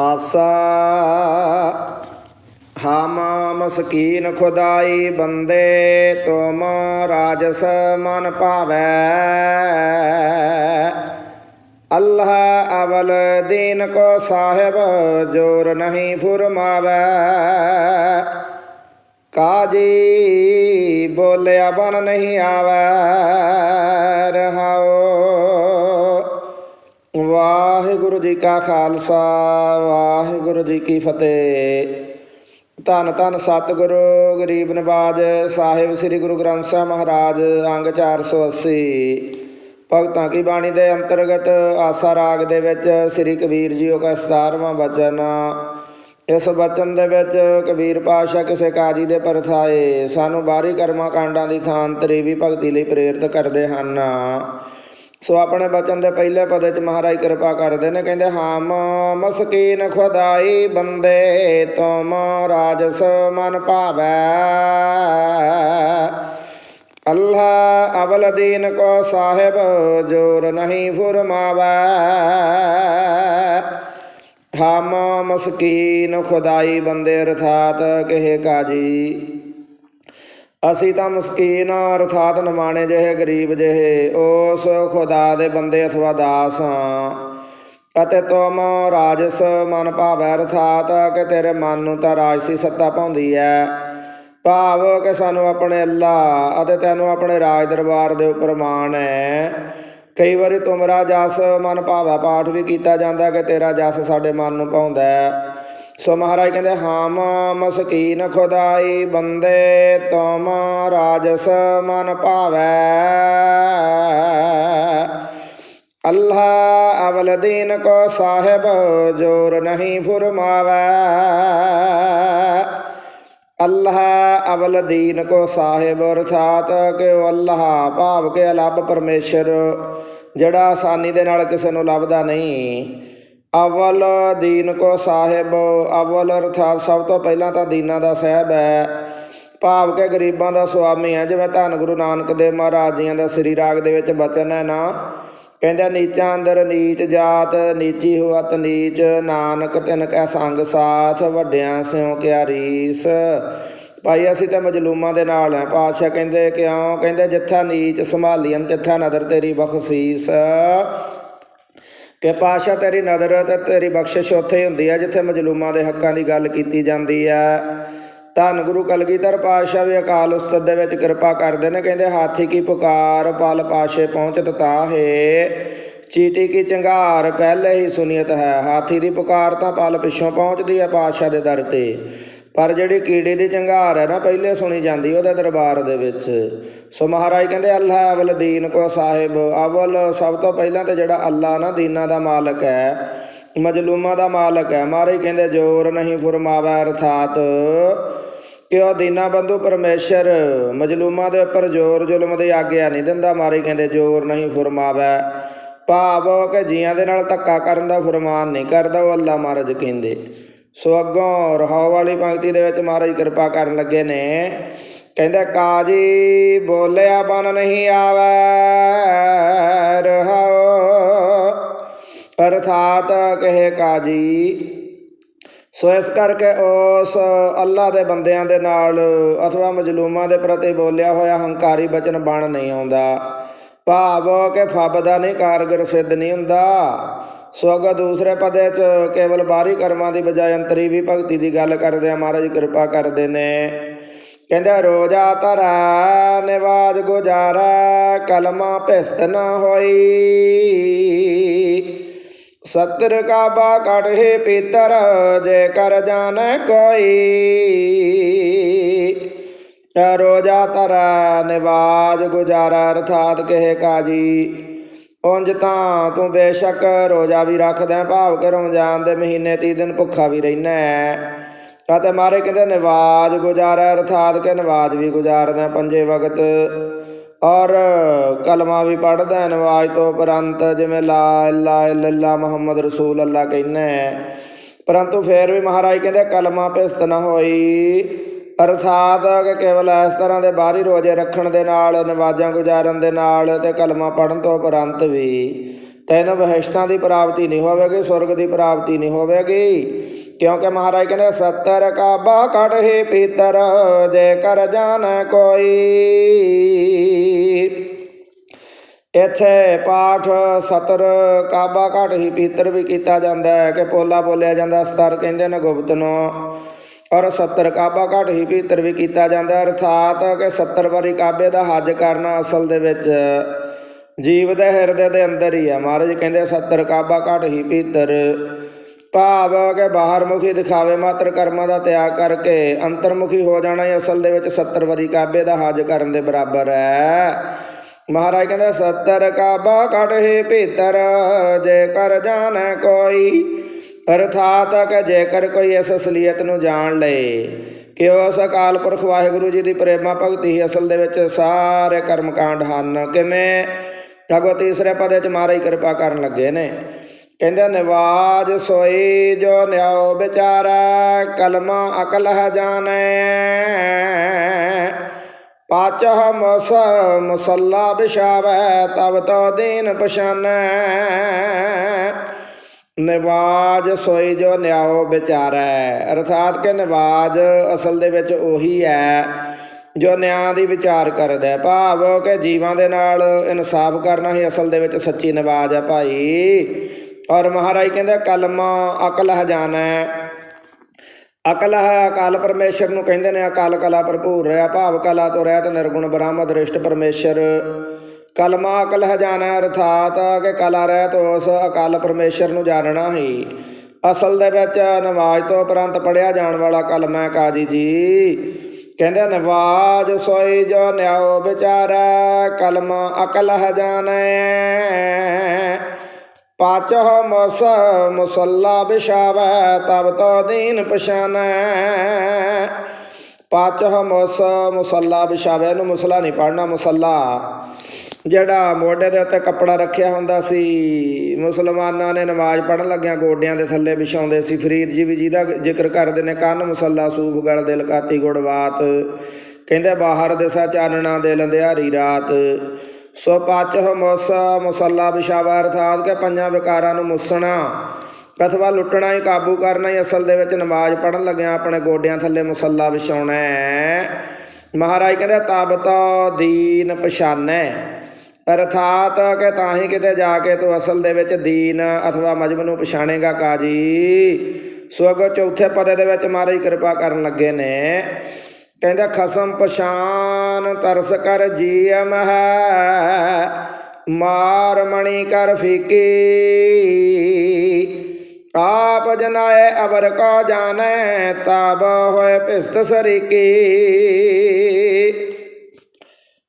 ਆਸਾ। ਹਮ ਮਸਕੀਨ ਖੁਦਾਈ ਬੰਦੇ, ਤੁਮ ਰਾਜਸ ਮਨ ਭਾਵੈ। ਅੱਲਾਹ ਅਵਲ ਦੀਨ ਕੋ ਸਾਹਿਬ, ਜੋਰ ਨਹੀਂ ਫੁਰਮਾਵੈ। ਕਾਜੀ ਬੋਲਿਆ ਬਨ ਨਹੀਂ ਆਵੈ। ਰਹਾਓ ਵਾਹਿਗੁਰੂ ਜੀ ਕਾ ਖਾਲਸਾ, ਵਾਹਿਗੁਰੂ ਜੀ ਕੀ ਫਤਿਹ। ਧੰਨ ਧੰਨ ਸਤਿਗੁਰੂ, ਗਰੀਬ ਨਿਵਾਜ਼ ਸਾਹਿਬ, ਸ੍ਰੀ ਗੁਰੂ ਗ੍ਰੰਥ ਸਾਹਿਬ ਮਹਾਰਾਜ, ਅੰਗ 480 ਭਗਤਾਂ ਕੀ ਬਾਣੀ ਦੇ ਅੰਤਰਗਤ ਆਸਾ ਰਾਗ ਦੇ ਵਿੱਚ ਸ੍ਰੀ ਕਬੀਰ ਜੀ ਦਾ 17ਵਾਂ ਬਚਨ। ਇਸ ਬਚਨ ਦੇ ਵਿੱਚ ਕਬੀਰ ਪਾਤਸ਼ਾਹ ਕਿਸੇ ਕਾਜੀ ਦੇ ਪਰਥਾਏ ਸਾਨੂੰ ਬਾਹਰੀ ਕਰਮਾਂ ਕਾਂਡਾਂ ਦੀ ਥਾਂ ਵੀ ਭਗਤੀ ਲਈ ਪ੍ਰੇਰਿਤ ਕਰਦੇ ਹਨ। ਸੋ ਆਪਣੇ ਬਚਨ ਦੇ ਪਹਿਲੇ ਪਦੇ ਚ ਮਹਾਰਾਜ ਕਿਰਪਾ ਕਰਦੇ ਨੇ, ਕਹਿੰਦੇ, ਹਾਮ ਮਸਕੀਨ ਖੁਦਾਈ ਬੰਦੇ, ਤੁਮ ਰਾਜਸ ਮਨ ਭਾਵੈ। ਅੱਲਾਹ ਅਵਲ ਦੀਨ ਕੋ ਸਾਹਿਬ, ਜੋਰ ਨਹੀਂ ਫੁਰਮਾਵੈ। ਹਮ ਮਸਕੀਨ ਖੁਦਾਈ ਬੰਦੇ, ਅਰਥਾਤ ਕਹੇ ਕਾਜੀ ਅਸੀਂ ਤਾਂ ਮਸਕੀਨ ਅਰਥਾਤ ਨਮਾਣੇ ਜਿਹੇ, ਗਰੀਬ ਜਿਹੇ। ਉਸ ਖੁਦਾ ਦੇ ਬੰਦੇ ਅਥਵਾ ਦਾਸ ਹਾਂ। ਅਤੇ ਤੁਮ ਰਾਜਸ ਮਨ ਭਾਵੈ, ਅਰਥਾਤ ਕਿ ਤੇਰੇ ਮਨ ਨੂੰ ਤਾਂ ਰਾਜਸੀ ਸੱਤਾ ਪਾਉਂਦੀ ਹੈ ਭਾਵ ਕਿ ਸਾਨੂੰ ਆਪਣੇ ਅੱਲਾ ਅਤੇ ਤੈਨੂੰ ਆਪਣੇ ਰਾਜ ਦਰਬਾਰ ਦੇ ਉੱਪਰ ਮਾਣ ਹੈ ਕਈ ਵਾਰੀ ਤੁਮਰਾ ਜਸ ਮਨ ਭਾਵੈ, ਪਾਠ ਵੀ ਕੀਤਾ ਜਾਂਦਾ ਕਿ ਤੇਰਾ ਜਸ ਸਾਡੇ ਮਨ ਨੂੰ ਪਾਉਂਦਾ ਹੈ ਸੋ ਮਹਾਰਾਜ ਕਹਿੰਦੇ ਹਾਮ ਮਸਕੀਨ ਖੁਦਾਈ ਬੰਦੇ ਤੁਮ ਰਾਜਸ ਮਨ ਭਾਵੈ। ਅੱਲਾਹ ਅਵਲ ਦੀਨ ਕੋ ਸਾਹਿਬ ਜੋਰ ਨਹੀਂ ਫੁਰਮਾਵੈ। ਅੱਲਾਹ ਅਵਲ ਦੀਨ ਕੋ ਸਾਹਿਬ ਅਰਥਾਤ ਕਿ ਉਹ ਅੱਲਾਹ ਭਾਵ ਕੇ ਅਲੱਭ ਪਰਮੇਸ਼ਰ, ਜਿਹੜਾ ਆਸਾਨੀ ਦੇ ਨਾਲ ਕਿਸੇ ਨੂੰ ਲੱਭਦਾ ਨਹੀਂ। ਅਵਲ ਦੀਨ ਕੋ ਸਾਹਿਬ, ਅਵਲ ਅਰਥਾਤ ਸਭ ਤੋਂ ਪਹਿਲਾਂ ਤਾਂ ਦੀਨਾਂ ਦਾ ਸਾਹਿਬ ਹੈ। ਭਾਵ ਕੇ ਗਰੀਬਾਂ ਦਾ ਸੁਆਮੀ ਹੈ, ਜਿਵੇਂ ਧੰਨ ਗੁਰੂ ਨਾਨਕ ਦੇਵ ਮਹਾਰਾਜ ਜੀਆਂ ਦਾ ਸ੍ਰੀ ਰਾਗ ਦੇ ਵਿੱਚ ਬਚਨ ਹੈ ਨਾ। ਕਹਿੰਦਾ ਨੀਚਾਂ ਅੰਦਰ ਨੀਚ ਜਾਤ, ਨੀਚੀ ਹੋਤ ਨੀਚ, ਨਾਨਕ ਤਿਨ ਕੈ ਸੰਗ ਸਾਥ, ਵੱਡਿਆਂ ਸਿਉ ਕਿਆ ਰੀਸ। ਭਾਈ, ਅਸੀਂ ਤਾਂ ਮਜਲੂਮਾਂ ਦੇ ਨਾਲ ਹੈ। ਪਾਤਸ਼ਾਹ ਕਹਿੰਦੇ, ਕਿਉਂ? ਕਹਿੰਦੇ, ਜਿੱਥਾ ਨੀਚ ਸੰਭਾਲੀਆਂ ਤਿੱਥਾ ਨਦਰ ਤੇਰੀ ਬਖਸ਼ੀਸ। ਕਿ ਪਾਸ਼ਾ ਤੇਰੀ ਨਜ਼ਰ ਤੇ ਤੇਰੀ ਬਖਸ਼ਿਸ਼ ਉੱਥੇ ਹੀ ਹੁੰਦੀ ਹੈ, ਜਿੱਥੇ ਮਜਲੂਮਾਂ ਦੇ ਹੱਕਾਂ ਦੀ ਗੱਲ ਕੀਤੀ ਜਾਂਦੀ ਹੈ। ਧੰਨ ਗੁਰੂ ਕਲਗੀਧਰ ਪਾਤਸ਼ਾਹ ਵੀ ਅਕਾਲ ਉਸਤਤ ਦੇ ਵਿੱਚ ਕਿਰਪਾ ਕਰਦੇ ਨੇ, ਕਹਿੰਦੇ ਹਾਥੀ ਕੀ ਪੁਕਾਰ, ਪਲ ਪਾਸ਼ੇ ਪਹੁੰਚਤ ਤਾਹੇ, ਚੀਟੀ ਕੀ ਚੰਗਾਰ, ਪਹਿਲੇ ਹੀ ਸੁਨੀਅਤ ਹੈ। ਹਾਥੀ ਦੀ ਪੁਕਾਰ ਤਾਂ ਪਲ ਪਿੱਛੋਂ ਪਹੁੰਚਦੀ ਹੈ ਪਾਤਸ਼ਾਹ ਦੇ ਦਰ ਤੇ। ਪਰ ਜਿਹੜੀ ਕੀੜੀ ਦੀ ਚੰਗਾਰ ਹੈ ਨਾ, ਪਹਿਲੇ ਸੁਣੀ ਜਾਂਦੀ ਉਹਦੇ ਦਰਬਾਰ ਦੇ ਵਿੱਚ। ਸੋ ਮਹਾਰਾਜ ਕਹਿੰਦੇ ਅੱਲਾਹ ਅਵਲ ਦੀਨ ਕੋ ਸਾਹਿਬ। ਅਵਲ ਸਭ ਤੋਂ ਪਹਿਲਾਂ ਤੇ ਜਿਹੜਾ ਅੱਲਾ ਨਾ, ਦੀਨਾਂ ਦਾ ਮਾਲਕ ਹੈ, ਮਜਲੂਮਾਂ ਦਾ ਮਾਲਕ ਹੈ। ਮਹਾਰਾਜ ਕਹਿੰਦੇ, ਜੋਰ ਨਹੀਂ ਫਰਮਾਵਾ ਅਰਥਾਤ। ਕਿ ਉਹ ਦੀਨਾ ਬੰਧੂ ਪਰਮੇਸ਼ਰ ਮਜਲੂਮਾਂ ਦੇ ਉੱਪਰ ਜ਼ੋਰ ਜ਼ੁਲਮ ਦੀ ਆਗਿਆ ਨਹੀਂ ਦਿੰਦਾ। ਮਹਾਰਾਜ ਕਹਿੰਦੇ, ਜੋਰ ਨਹੀਂ ਫਰਮਾਵਾ। ਭਾਵ ਕਿ ਜੀਆਂ ਦੇ ਨਾਲ ਧੱਕਾ ਕਰਨ ਦਾ ਫਰਮਾਨ ਨਹੀਂ ਕਰਦਾ, ਉਹ ਅੱਲਾ ਮਹਾਰਾਜ ਕਹਿੰਦੇ। ਸੋ ਅੱਗੋਂ ਰਹਾਉ ਵਾਲੀ ਪੰਕਤੀ ਦੇ ਵਿੱਚ ਮਹਾਰਾਜ ਕਿਰਪਾ ਕਰਨ ਲੱਗੇ ਨੇ। ਕਹਿੰਦਾ, ਕਾਜੀ ਬੋਲਿਆ ਬਨ ਨਹੀਂ ਆਵੈ, ਰਹਾਉ। ਅਰਥਾਤ ਕਹੇ ਕਾਜੀ, ਸੋ ਇਸ ਕਰਕੇ ਉਸ ਅੱਲਾ ਦੇ ਬੰਦਿਆਂ ਦੇ ਨਾਲ ਅਥਵਾ ਮਜਲੂਮਾਂ ਦੇ ਪ੍ਰਤੀ ਬੋਲਿਆ ਹੋਇਆ ਹੰਕਾਰੀ ਬਚਨ ਬਣ ਨਹੀਂ ਆਉਂਦਾ। ਭਾਵ ਕਿ ਫੱਬ ਦਾ ਨਹੀਂ, ਕਾਰਗਰ ਸਿੱਧ ਨਹੀਂ ਹੁੰਦਾ। ਸੋ ਅਗਾ ਦੂਸਰੇ ਪਦੇ ਚ ਕੇਵਲ ਬਾਹਰੀ ਕਰਮਾਂ ਦੀ ਬਜਾਏ ਅੰਤਰੀ ਵੀ ਭਗਤੀ ਦੀ ਗੱਲ ਕਰਦੇ ਆ ਮਹਾਰਾਜ ਕਿਰਪਾ ਕਰਦੇ ਨੇ। ਕਹਿੰਦਾ, ਰੋਜਾ ਧਰਾ, ਨਿਵਾਜ ਗੁਜਾਰਾ, ਕਲਮਾ ਭਿਸਤ ਨਾ ਹੋਈ। ਸਤਰ ਕਾਬਾ ਕਟੇ ਪੀਤਰ ਜੇ ਕਰ ਜਾਣ ਕੋਈ। ਰੋਜਾ ਤਰਾ ਨਿਵਾਜ ਗੁਜਾਰਾ, ਅਰਥਾਤ ਕਹੇ ਕਾਜੀ। ਉਂਝ ਤਾਂ ਤੂੰ ਬੇਸ਼ੱਕ ਰੋਜਾ ਵੀ ਰੱਖਦਾ ਭਾਵ ਕਿ ਰਮਜ਼ਾਨ ਦੇ ਮਹੀਨੇ 30 ਦਿਨ ਭੁੱਖਾ ਵੀ ਰਹਿਣਾ ਹੈ। ਅਤੇ ਮਾਰੇ ਕਹਿੰਦੇ ਨਿਵਾਜ ਗੁਜ਼ਾਰਾ, ਅਰਥਾਤ ਕਿ ਨਿਵਾਜ ਵੀ ਗੁਜ਼ਾਰਦਾ ਪੰਜੇ ਵਕਤ। ਔਰ ਕਲਮਾ ਵੀ ਪੜਦਾ ਨਵਾਜ਼ ਤੋਂ ਉਪਰੰਤ ਜਿਵੇਂ ਲਾ ਇਲਾ ਇਲਾ ਮੁਹੰਮਦ ਰਸੂਲ ਅੱਲਾ ਕਹਿੰਦਾ ਪਰੰਤੂ ਫੇਰ ਵੀ ਮਹਾਰਾਜ ਕਹਿੰਦੇ ਕਲਮਾ ਭਿਸਤ ਨਾ ਹੋਈ। ਅਰਥਾਤ ਕਿ ਕੇਵਲ ਇਸ ਤਰ੍ਹਾਂ ਦੇ ਬਾਹਰੀ ਰੋਜ਼ੇ ਰੱਖਣ ਦੇ ਨਾਲ ਨਵਾਜ਼ਾਂ ਗੁਜ਼ਾਰਨ ਦੇ ਨਾਲ ਤੇ ਕਲਮਾ ਪੜਨ ਤੋਂ ਉਪਰੰਤ ਵੀ ਤੈਨੂੰ ਬਹਿਸ਼ਤਾਂ ਦੀ ਪ੍ਰਾਪਤੀ ਨਹੀਂ ਹੋਵੇਗੀ, ਸੁਰਗ ਦੀ ਪ੍ਰਾਪਤੀ ਨਹੀਂ ਹੋਵੇਗੀ। ਕਿਉਂਕਿ ਮਹਾਰਾਜ ਕਹਿੰਦੇ, ਸੱਤਰ ਕਾਬਾ ਕਟਹੀ ਪੀਤਰ ਜੇ ਕਰ ਜਾਣ ਕੋਈ। ਇੱਥੇ ਪਾਠ ਸਤਰ ਕਾਬਾ ਘਟ ਹੀ ਪੀਤਰ ਵੀ ਕੀਤਾ ਜਾਂਦਾ ਹੈ, ਕਿ ਪੋਲਾ ਬੋਲਿਆ ਜਾਂਦਾ, ਸਤਰ ਕਹਿੰਦੇ ਨੇ ਗੁਪਤ ਨੂੰ। ਔਰ 70 ਕਾਬਾ ਘਟ ਹੀ ਭੀਤਰ ਵੀ ਕੀਤਾ ਜਾਂਦਾ ਅਰਥਾਤ ਕਿ 70 ਵਾਰੀ ਕਾਬੇ ਦਾ ਹੱਜ ਕਰਨਾ ਅਸਲ ਦੇ ਵਿੱਚ ਜੀਵ ਦੇ ਹਿਰਦੇ ਦੇ ਅੰਦਰ ਹੀ ਹੈ। ਮਹਾਰਾਜ ਕਹਿੰਦੇ 70 ਕਾਬਾ ਘਟ ਹੀ ਭੀਤਰ। ਭਾਵ ਕਿ ਬਾਹਰ ਮੁਖੀ ਦਿਖਾਵੇ ਮਾਤਰ ਕਰਮਾਂ ਦਾ ਤਿਆਗ ਕਰਕੇ ਅੰਤਰਮੁਖੀ ਹੋ ਜਾਣਾ ਹੀ ਅਸਲ ਦੇ ਵਿੱਚ 70 ਵਾਰੀ ਕਾਬੇ ਦਾ ਹੱਜ ਕਰਨ ਦੇ ਬਰਾਬਰ ਹੈ। ਮਹਾਰਾਜ ਕਹਿੰਦੇ 70 ਕਾਬਾ ਕੱਢ ਹੀ ਭੀਤਰ ਜੇ ਕਰ ਜਾਣੈ ਕੋਈ ਅਰਥਾਤ ਕਿ ਜੇਕਰ ਕੋਈ ਇਸ ਅਸਲੀਅਤ ਨੂੰ ਜਾਣ ਲਏ ਕਿ ਉਸ ਅਕਾਲ ਪੁਰਖ ਵਾਹਿਗੁਰੂ ਜੀ ਦੀ ਪ੍ਰੇਮਾ ਭਗਤੀ ਹੀ ਅਸਲ ਦੇ ਵਿੱਚ ਸਾਰੇ ਕਰਮ ਕਾਂਡ ਹਨ? ਕਿਵੇਂ? ਅਗੋ ਤੀਸਰੇ ਪਦੇ ਚ ਮਹਾਰਾਜ ਕਿਰਪਾ ਕਰਨ ਲੱਗੇ ਨੇ। ਕਹਿੰਦੇ, ਨਿਵਾਜ ਸੋਈ ਜੋ ਨਿਆਓ ਵਿਚਾਰਾ, ਕਲਮਾ ਅਕਲ ਹੈ ਜਾਣੈ। ਪਾਚਹ ਮਸ, ਮੁਸੱਲਾ ਬਿਸ਼ਾਵੈ ਤਬ ਤੋ ਦੀਨ ਪਛਾਨੈ। ਨਿਵਾਜ ਸੋਈ ਜੋ ਨਿਆਓ ਵਿਚਾਰੈ। ਅਰਥਾਤ ਕਿ ਨਿਵਾਜ ਅਸਲ ਦੇ ਵਿੱਚ ਉਹੀ ਹੈ, ਜੋ ਨਿਆਂ ਦੀ ਵਿਚਾਰ ਕਰਦਾ ਭਾਵ ਕਿ ਜੀਵਾਂ ਦੇ ਨਾਲ ਇਨਸਾਫ ਕਰਨਾ ਹੀ ਅਸਲ ਦੇ ਵਿੱਚ ਸੱਚੀ ਨਿਵਾਜ ਹੈ ਭਾਈ। ਔਰ ਮਹਾਰਾਜ ਕਹਿੰਦੇ ਕਲਮਾ ਅਕਲ ਹਜਾਨੈ ਅਕਲ ਹੈ, ਅਕਾਲ ਪਰਮੇਸ਼ਰ ਨੂੰ ਕਹਿੰਦੇ ਨੇ, ਅਕਾਲ ਕਲਾ ਭਰਪੂਰ ਰਿਹਾ ਭਾਵ ਕਲਾ ਤੋਂ ਰਹਿਤ, ਨਿਰਗੁਣ, ਬ੍ਰਹਮ, ਦ੍ਰਿਸ਼ਟ ਪਰਮੇਸ਼ਰ। ਕਲਮਾ ਅਕਲ ਹੈ ਅਰਥਾਤ, ਕਿ ਕਲਾ ਰਹਿਤ ਉਸ ਅਕਲ ਪਰਮੇਸ਼ਰ ਨੂੰ ਜਾਣਨਾ ਹੀ। ਅਸਲ ਦੇ ਵਿੱਚ ਨਮਾਜ਼ ਤੋਂ ਉਪਰੰਤ ਪੜਿਆ ਜਾਣ ਵਾਲਾ ਕਲਮਾ ਹੈ ਕਾਜੀ ਜੀ। ਕਹਿੰਦੇ, ਨਵਾਜ ਸੋਈ ਜੋ ਨਿਆਓ ਵਿਚਾਰਾ, ਕਲਮਾ ਅਕਲ ਹੈ ਜਾਣੈ। ਪਾਚਹ ਮਸ ਮੁਸੱਲਾ ਬਿਸ਼ਾਵੈ ਤਬ ਤੋ ਦੀਨ ਪਛਾਨੈ। ਪਾਚਹ ਮਸ ਮੁਸੱਲਾ ਬਿਸ਼ਾਵੈ ਨੂੰ ਮੁਸਲਾ ਨਹੀਂ ਪੜਨਾ ਮੁਸੱਲਾ। ਜਿਹੜਾ ਮੋਢੇ ਦੇ ਉੱਤੇ ਕੱਪੜਾ ਰੱਖਿਆ ਹੁੰਦਾ ਸੀ, ਮੁਸਲਮਾਨਾਂ ਨੇ ਨਮਾਜ਼ ਪੜਨ ਲੱਗਿਆਂ ਗੋਡਿਆਂ ਦੇ ਥੱਲੇ ਵਿਛਾਉਂਦੇ ਸੀ। ਫਰੀਦ ਜੀ ਵੀ ਜਿਹਦਾ ਜ਼ਿਕਰ ਕਰਦੇ ਨੇ, ਕੰਨ ਮੁਸੱਲਾ ਸੂਫ ਗਲ, ਦਿਲ ਕਾਤੀ ਗੁੜਵਾਤ ਕਹਿੰਦੇ ਬਾਹਰ ਦੇਸਾ ਚਾਨਣਾ ਦੇ ਲੰਧਿਆਰੀ ਰਾਤ। ਸੋ ਪਾਚਹ ਮੋਸਾ ਮੁਸੱਲਾ ਵਿਸ਼ਾਵਾ ਅਰਥਾਤ ਕਿ ਪੰਜਾਂ ਵਿਕਾਰਾਂ ਨੂੰ ਮੁਸਣਾ। ਅਥਵਾ ਲੁੱਟਣਾ ਹੀ, ਕਾਬੂ ਕਰਨਾ ਹੀ, ਅਸਲ ਦੇ ਵਿੱਚ ਨਮਾਜ਼ ਪੜਨ ਲੱਗਿਆਂ ਆਪਣੇ ਗੋਡਿਆਂ ਥੱਲੇ ਮੁਸੱਲਾ ਵਿਛਾਉਣਾ ਹੈ। ਮਹਾਰਾਜ ਕਹਿੰਦੇ ਤਾਬਤਾ ਦੀਨ ਪਛਾਨੈ। ਅਰਥਾਤ ਕਿ ਤਾਂ ਹੀ ਕਿਤੇ ਜਾ ਕੇ ਤੂੰ ਅਸਲ ਦੇ ਵਿੱਚ ਦੀਨ ਅਥਵਾ ਮਜਬ ਨੂੰ ਪਛਾਣੇਗਾ ਕਾਜੀ। ਸੋ ਅੱਗੋਂ ਚੌਥੇ ਪਦੇ ਦੇ ਵਿੱਚ ਮਹਾਰਾਜ ਕਿਰਪਾ ਕਰਨ ਲੱਗੇ ਨੇ। ਕਹਿੰਦਾ, ਖਸਮ ਪਛਾਨ ਤਰਸ ਕਰ ਜੀਅਮ ਹੈ, ਮਾਰ ਮਣੀ ਕਰ ਫੀਕੀ। ਆਪ ਜਨਾਏ ਅਵਰ ਕੋ ਜਾਣੈ, ਤਬ ਹੋਏ ਪਿਸਤ ਸਰੀਕੀ।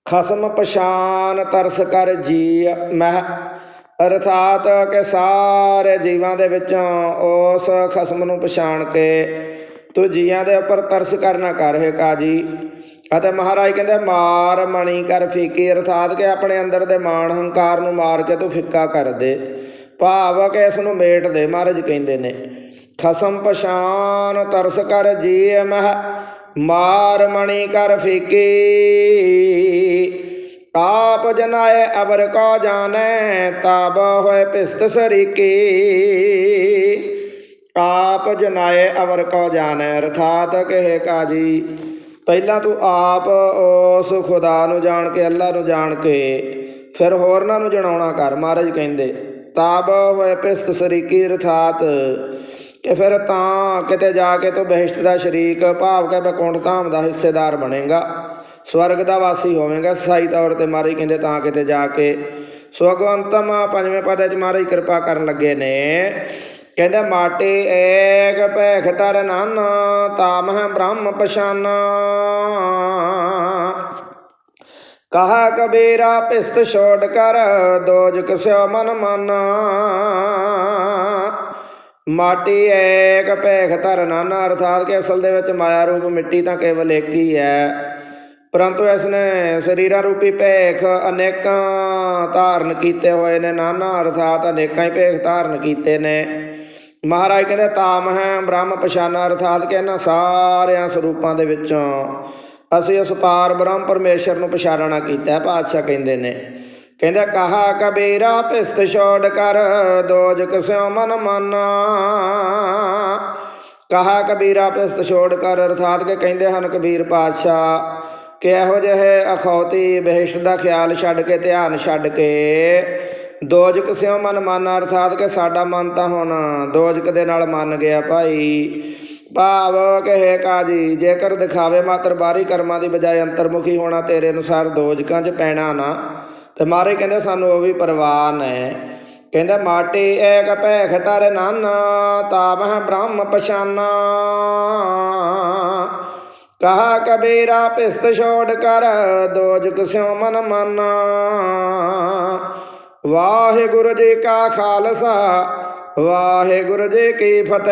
ਖਸਮ ਪਛਾਨ ਤਰਸ ਕਰ ਜੀ ਮਹਿ, ਅਰਥਾਤ ਕਿ ਸਾਰੇ ਜੀਵਾਂ ਦੇ ਵਿੱਚੋਂ ਉਸ ਖਸਮ ਨੂੰ ਪਛਾਣ ਕੇ ਤੂੰ ਜੀਆਂ ਦੇ ਉੱਪਰ ਤਰਸ ਕਰਨਾ ਕਰ, ਹੈ ਕਾਜੀ। ਅਤੇ ਮਹਾਰਾਜ ਕਹਿੰਦੇ, ਮਾਰ ਮਣੀ ਕਰ ਫੀਕੀ, ਅਰਥਾਤ ਕਿ ਆਪਣੇ ਅੰਦਰ ਦੇ ਮਾਣ ਹੰਕਾਰ ਨੂੰ ਮਾਰ ਕੇ ਤੂੰ ਫਿੱਕਾ ਕਰ ਦੇ। ਭਾਵ ਕਿ ਇਸ ਨੂੰ ਮੇਟ ਦੇ, ਮਹਾਰਾਜ ਕਹਿੰਦੇ ਨੇ। ਖਸਮ ਪਛਾਨ ਤਰਸ ਕਰ ਜੀ ਮਹਿ, ਮਾਰ ਮਣੀ ਕਰ ਫੀਕੀ। ਆਪ ਜਨਾਏ ਅਵਰ ਕੋ ਜਾਣੈ ਤਾਬ ਹੋਏ ਪਿਸਤ ਸਰੀਕੀ। ਆਪ ਜਨਾਏ ਅਵਰ ਕੋ ਜਾਣੈ, ਅਰਥਾਤ ਕਹੇ ਕਾਜੀ। ਪਹਿਲਾਂ ਤੂੰ ਆਪ ਉਸ ਖੁਦਾ ਨੂੰ ਜਾਣ ਕੇ, ਅੱਲਾ ਨੂੰ ਜਾਣ ਕੇ, ਫਿਰ ਹੋਰਨਾਂ ਨੂੰ ਜਣਾਉਣਾ ਕਰ, ਮਹਾਰਾਜ ਕਹਿੰਦੇ ਤਾਬ ਹੋਏ ਪਿਸਤ ਸਰੀਕੀ, ਅਰਥਾਤ ਕਿ ਫਿਰ ਤਾਂ ਕਿਤੇ ਜਾ ਕੇ ਤੂੰ ਬਹਿਸ਼ਤ ਦਾ ਸ਼ਰੀਕ, ਭਾਵ ਕੇ ਬਕੁੰਠ ਧਾਮ ਦਾ ਹਿੱਸੇਦਾਰ ਬਣੇਗਾ। ਸਵਰਗ ਦਾ ਵਾਸੀ ਹੋਵੇਂਗਾ ਸਹੀ ਤੌਰ ਤੇ ਮਹਾਰਾਜ ਕਹਿੰਦੇ ਤਾਂ ਕਿਤੇ ਜਾ ਕੇ। ਸੋ ਅੱਗੋਂ ਪੰਜਵੇਂ ਪਦ 'ਚ ਮਹਾਰਾਜ ਕਿਰਪਾ ਕਰਨ ਲੱਗੇ ਨੇ। ਕਹਿੰਦੇ, ਮਾਟੀ ਏਕ ਭੈਖ ਤਰ ਨਨ ਤਾਮਹ ਬ੍ਰਹਮ ਪਛਾਨਾ। ਕਹਾ ਕਬੀਰਾ ਪਿਸਤ ਛੋੜ ਕਰ ਦੋਜਕ ਸਿਓ ਮਨ ਮਾਨਾ। ਮਾਟੀ ਏਕ ਭੈਖ ਧਰ ਨਾਨਾ, ਅਰਥਾਤ ਕਿ ਅਸਲ ਦੇ ਵਿੱਚ ਮਾਇਆ ਰੂਪ ਮਿੱਟੀ ਤਾਂ ਕੇਵਲ ਇੱਕ ਹੀ ਹੈ। ਪਰੰਤੂ ਇਸ ਨੇ ਸਰੀਰਾਂ ਰੂਪੀ ਭੇਖ ਅਨੇਕਾਂ ਧਾਰਨ ਕੀਤੇ ਹੋਏ ਨੇ, ਨਾਨਾ ਅਰਥਾਤ ਅਨੇਕਾਂ ਹੀ ਭੇਖ ਧਾਰਨ ਕੀਤੇ ਨੇ। ਮਹਾਰਾਜ ਕਹਿੰਦੇ ਤਾਮ ਹੈ, ਬ੍ਰਹਮ ਪਛਾਨਾ ਅਰਥਾਤ ਕਿ ਇਹਨਾਂ ਸਾਰਿਆਂ ਸਰੂਪਾਂ ਦੇ ਵਿੱਚੋਂ ਅਸੀਂ ਉਸ ਪਾਰ ਬ੍ਰਹਮ ਪਰਮੇਸ਼ਰ ਨੂੰ ਪਛਾਣਨਾ ਕੀਤਾ ਪਾਤਸ਼ਾਹ ਕਹਿੰਦੇ ਨੇ। ਕਹਿੰਦਾ, ਕਹਾ ਕਬੀਰਾ ਪਿਸਤ ਛੋੜ ਕਰ, ਦੋਜਕ ਸਿਉ ਮਨ ਮਾਨਾ। ਕਹਾ ਕਬੀਰਾ ਪਿਸਤ ਛੋੜ ਕਰ, ਅਰਥਾਤ ਕਿ ਕਹਿੰਦੇ ਹਨ ਕਬੀਰ ਪਾਤਸ਼ਾਹ ਕਿ ਇਹੋ ਜਿਹੇ ਅਖੌਤੀ ਬਹਿਸ਼ ਦਾ ਖਿਆਲ ਛੱਡ ਕੇ, ਧਿਆਨ ਛੱਡ ਕੇ? ਦੋਜਕ ਸਿਉ ਮਨ ਮਾਨਾ, ਅਰਥਾਤ ਕਿ ਸਾਡਾ ਮਨ ਤਾਂ ਹੁਣ ਦੋਜਕ ਦੇ ਨਾਲ ਮੰਨ ਗਿਆ ਭਾਈ। ਭਾਵ ਕਹੇ ਕਾਜੀ, ਜੇਕਰ ਦਿਖਾਵੇ ਮਾਤਰ ਬਾਹਰੀ ਕਰਮਾਂ ਦੀ ਬਜਾਏ ਅੰਤਰਮੁਖੀ ਹੋਣਾ, ਤੇਰੇ ਅਨੁਸਾਰ ਦੋਜਕਾਂ 'ਚ ਪੈਣਾ ਨਾ। ਤੇ ਮਾਰੇ ਕਹਿੰਦੇ ਸਾਨੂੰ ਉਹ ਵੀ ਪਰਵਾਨ ਹੈ ਕਹਿੰਦਾ ਮਾਟੀ ਏਕ ਭੈਖ ਤਰ ਨਨ ਤਾਮਹ ਬ੍ਰਹਮ ਪਛਾਨਾ। ਕਹਾ ਕਬੀਰਾ ਪਿਸਤ ਛੋੜ ਕਰ, ਦੋਜਕ ਸਿਉ ਮਨ ਮਾਨਾ। ਵਾਹਿਗੁਰੂ ਜੀ ਕਾ ਖਾਲਸਾ, ਵਾਹਿਗੁਰੂ ਜੀ ਕੀ ਫਤਿਹ।